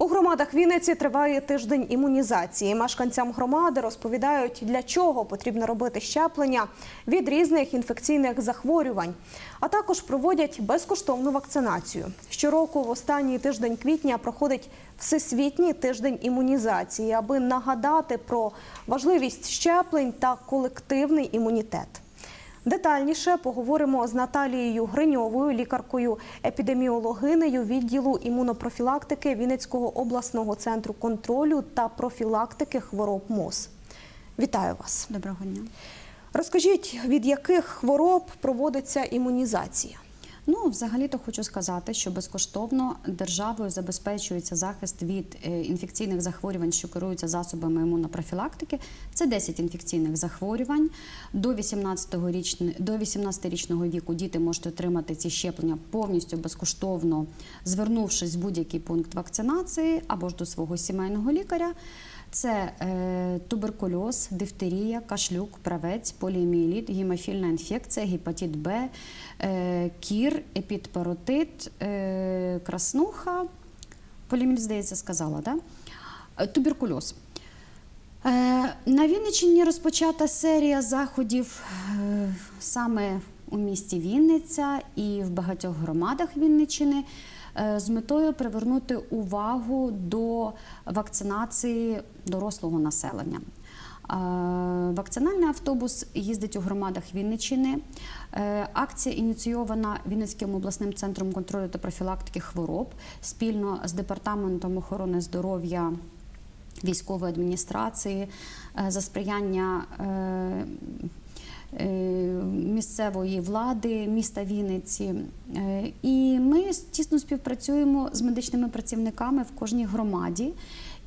У громадах Вінниці триває тиждень імунізації. Мешканцям громади розповідають, для чого потрібно робити щеплення від різних інфекційних захворювань, а також проводять безкоштовну вакцинацію. Щороку в останній тиждень квітня проходить всесвітній тиждень імунізації, аби нагадати про важливість щеплень та колективний імунітет. Детальніше поговоримо з Наталією Гриньовою, лікаркою епідеміологинею відділу імунопрофілактики Вінницького обласного центру контролю та профілактики хвороб МОЗ. Вітаю вас. Доброго дня. Розкажіть, від яких хвороб проводиться імунізація? Ну, взагалі-то хочу сказати, що безкоштовно державою забезпечується захист від е, інфекційних захворювань, що керуються засобами імунопрофілактики. Це 10 інфекційних захворювань. До 18-річного до 18-річного віку діти можуть отримати ці щеплення повністю безкоштовно, звернувшись в будь-який пункт вакцинації або ж до свого сімейного лікаря. Це е, туберкульоз, дифтерія, кашлюк, правець, поліомієліт, гемофільна інфекція, гепатит Б, е, кір, епідпаротит, е, краснуха. Поліомієліт, здається, сказала? Да? Туберкульоз. Е, на Вінниччині розпочата серія заходів е, саме у місті Вінниця і в багатьох громадах Вінниччини е, з метою привернути увагу до вакцинації дорослого населення. Е, Вакцинальний автобус їздить у громадах Вінниччини. Е, Акція ініційована Вінницьким обласним центром контролю та профілактики хвороб спільно з департаментом охорони здоров'я військової адміністрації е, за сприяння е, е, місцевої влади міста Вінниці. Е, І ми тісно співпрацюємо з медичними працівниками в кожній громаді,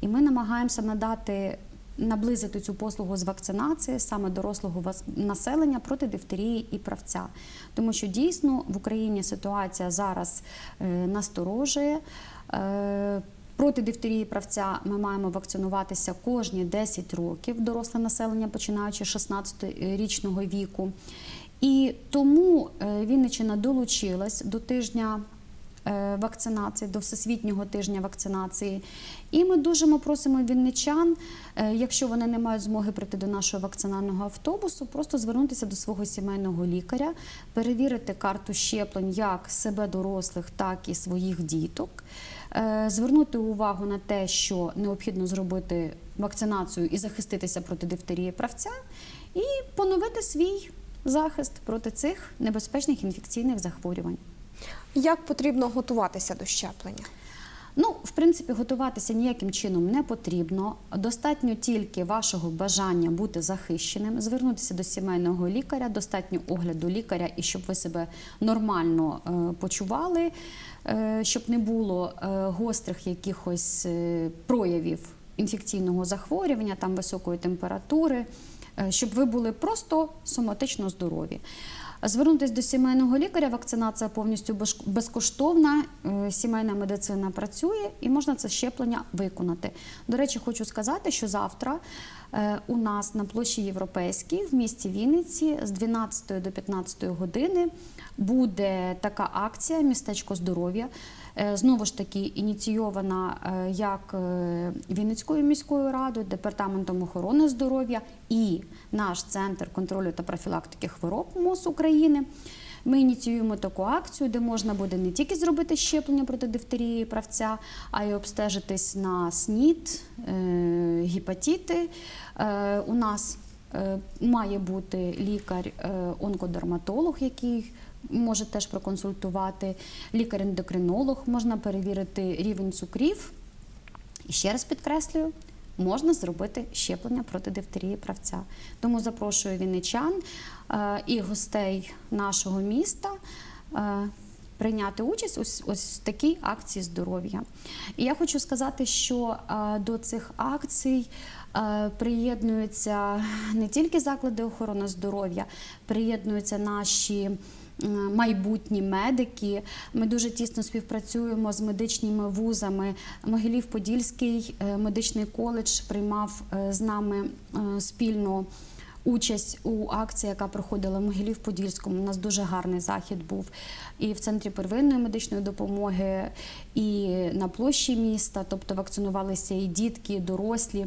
і ми намагаємося надати. Наблизити цю послугу з вакцинації саме дорослого населення проти дифтерії і правця, тому що дійсно в Україні ситуація зараз е, насторожує. Е, Проти дифтерії правця ми маємо вакцинуватися кожні 10 років доросле населення, починаючи з 16-річного віку. І тому Вінничина долучилась до тижня е, вакцинації, до всесвітнього тижня вакцинації. І ми дуже просимо вінничан, е, якщо вони не мають змоги прийти до нашого вакцинального автобусу, просто звернутися до свого сімейного лікаря, перевірити карту щеплень як себе дорослих, так і своїх діток. Е, Звернути увагу на те, що необхідно зробити вакцинацію і захиститися проти дифтерії правця, і поновити свій захист проти цих небезпечних інфекційних захворювань. Як потрібно готуватися до щеплення? Ну, в принципі, готуватися ніяким чином не потрібно. Достатньо тільки вашого бажання бути захищеним, звернутися до сімейного лікаря, достатньо огляду лікаря і щоб ви себе нормально е, почували, е, щоб не було е, гострих якихось е, проявів інфекційного захворювання, там високої температури, е, щоб ви були просто соматично здорові. Звернутися до сімейного лікаря, вакцинація повністю безкоштовна, е, сімейна медицина працює і можна це щеплення виконати. До речі, хочу сказати, що завтра е, у нас на площі Європейській в місті Вінниці з 12 до 15 години буде така акція Містечко здоров'я. Е, Знову ж таки, ініційована е, як е, Вінницькою міською радою, департаментом охорони здоров'я і наш центр контролю та профілактики хвороб МОЗ України. Ми ініціюємо таку акцію, де можна буде не тільки зробити щеплення проти дифтерії правця, а й обстежитись на СНІД. Е, У нас має бути лікар-онкодерматолог, який може теж проконсультувати, лікар-ендокринолог, можна перевірити рівень цукрів. І ще раз підкреслюю, можна зробити щеплення проти дифтерії правця. Тому запрошую вінничан е, і гостей нашого міста. е, Прийняти участь ось, ось в такій акції здоров'я. І я хочу сказати, що е, до цих акцій приєднуються не тільки заклади охорони здоров'я, приєднуються наші майбутні медики. Ми дуже тісно співпрацюємо з медичними вузами. Могилів-Подільський е, медичний коледж приймав е, з нами е, спільно участь у акції, яка проходила в Могилів-Подільському. У нас дуже гарний захід був і в центрі первинної медичної допомоги, і на площі міста, тобто вакцинувалися і дітки, і дорослі.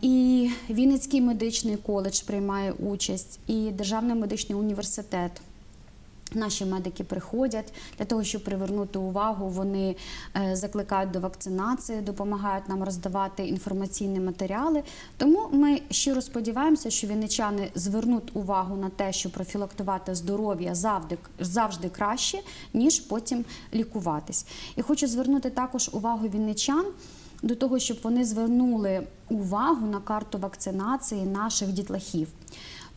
І Вінницький медичний коледж приймає участь, і Державний медичний університет. Наші медики приходять для того, щоб привернути увагу. Вони е, закликають до вакцинації, допомагають нам роздавати інформаційні матеріали. Тому ми щиро сподіваємося, що вінничани звернуть увагу на те, що профілактувати здоров'я завжди, завжди краще, ніж потім лікуватись. І хочу звернути також увагу вінничан до того, щоб вони звернули увагу на карту вакцинації наших дітлахів.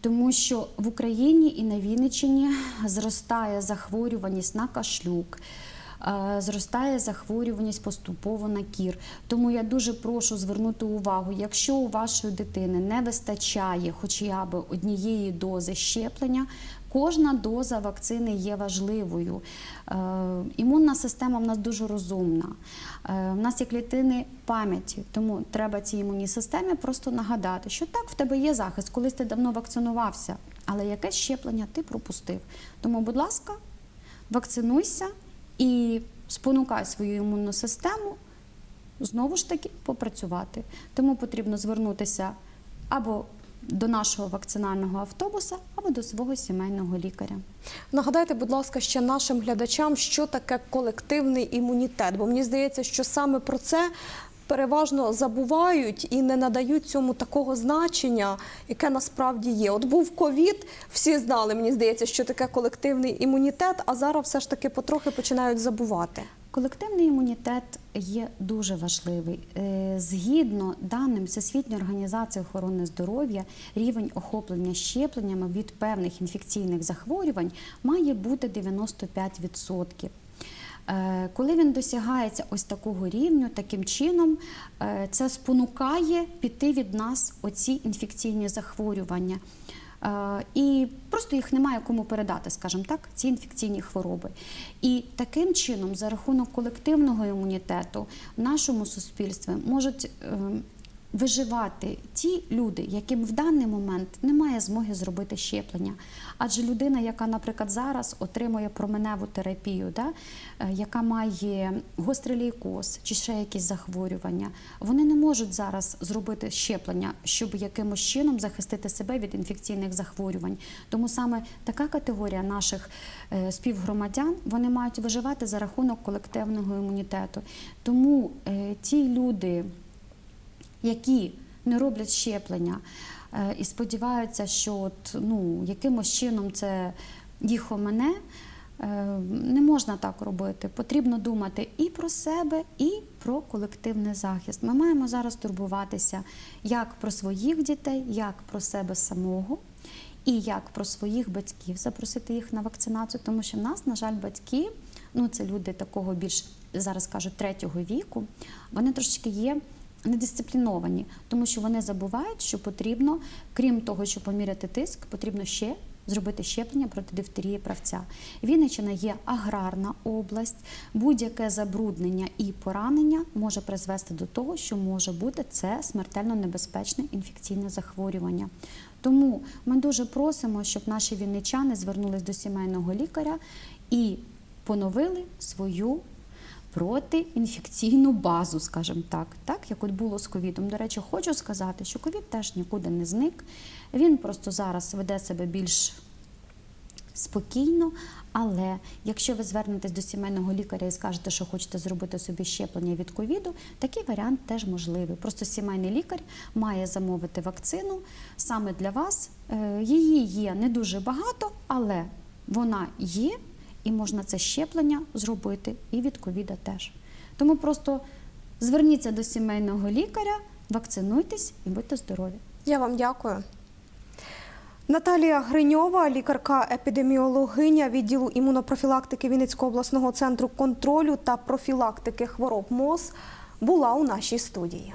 Тому що в Україні і на Вінниччині зростає захворюваність на кашлюк, е, зростає захворюваність поступово на кір. Тому я дуже прошу звернути увагу, якщо у вашої дитини не вистачає хоча б однієї дози щеплення, кожна доза вакцини є важливою. Е, Імунна система в нас дуже розумна. Е, В нас є клітини пам'яті, тому треба цій імунній системі просто нагадати, що так, в тебе є захист, колись ти давно вакцинувався, але якесь щеплення ти пропустив. Тому, будь ласка, вакцинуйся і спонукай свою імунну систему знову ж таки попрацювати. Тому потрібно звернутися або до нашого вакцинального автобуса, або до свого сімейного лікаря. Нагадайте, будь ласка, ще нашим глядачам, що таке колективний імунітет, бо мені здається, що саме про це переважно забувають і не надають цьому такого значення, яке насправді є. От був ковід, всі знали, мені здається, що таке колективний імунітет, а зараз все ж таки потрохи починають забувати. Колективний імунітет є дуже важливий. Е, Згідно даним Всесвітньої організації охорони здоров'я, рівень охоплення щепленнями від певних інфекційних захворювань має бути 95%. Е, Коли він досягається ось такого рівню, таким чином е, це спонукає піти від нас оці інфекційні захворювання. Е, І просто їх немає кому передати, скажімо так, ці інфекційні хвороби. І таким чином, за рахунок колективного імунітету, в нашому суспільстві можуть ем, виживати ті люди, яким в даний момент немає змоги зробити щеплення. Адже людина, яка, наприклад, зараз отримує променеву терапію, да, е, яка має гострий лейкоз чи ще якісь захворювання, вони не можуть зараз зробити щеплення, щоб якимось чином захистити себе від інфекційних захворювань. Тому саме така категорія наших е, співгромадян вони мають виживати за рахунок колективного імунітету. Тому е, ті люди, які не роблять щеплення е, і сподіваються, що от, ну, якимось чином це їх омине, е, не можна так робити. Потрібно думати і про себе, і про колективний захист. Ми маємо зараз турбуватися як про своїх дітей, як про себе самого. І як про своїх батьків запросити їх на вакцинацію, тому що в нас, на жаль, батьки, ну це люди такого більш зараз кажуть третього віку, вони трошечки є недисципліновані, тому що вони забувають, що потрібно, крім того, щоб поміряти тиск, потрібно ще зробити щеплення проти дифтерії правця. Вінниччина є аграрна область. Будь-яке забруднення і поранення може призвести до того, що може бути це смертельно небезпечне інфекційне захворювання. Тому ми дуже просимо, щоб наші вінничани звернулись до сімейного лікаря і поновили свою протиінфекційну базу, скажімо так, так як от було з ковідом. До речі, хочу сказати, що ковід теж нікуди не зник. Він просто зараз веде себе більш спокійно. Але якщо ви звернетесь до сімейного лікаря і скажете, що хочете зробити собі щеплення від ковіду, такий варіант теж можливий. Просто сімейний лікар має замовити вакцину саме для вас. Е, Її є не дуже багато, але вона є, і можна це щеплення зробити і від ковіда теж. Тому просто зверніться до сімейного лікаря, вакцинуйтесь і будьте здорові. Я вам дякую. Наталія Гриньова, лікарка-епідеміологиня відділу імунопрофілактики Вінницького обласного центру контролю та профілактики хвороб МОЗ, була у нашій студії.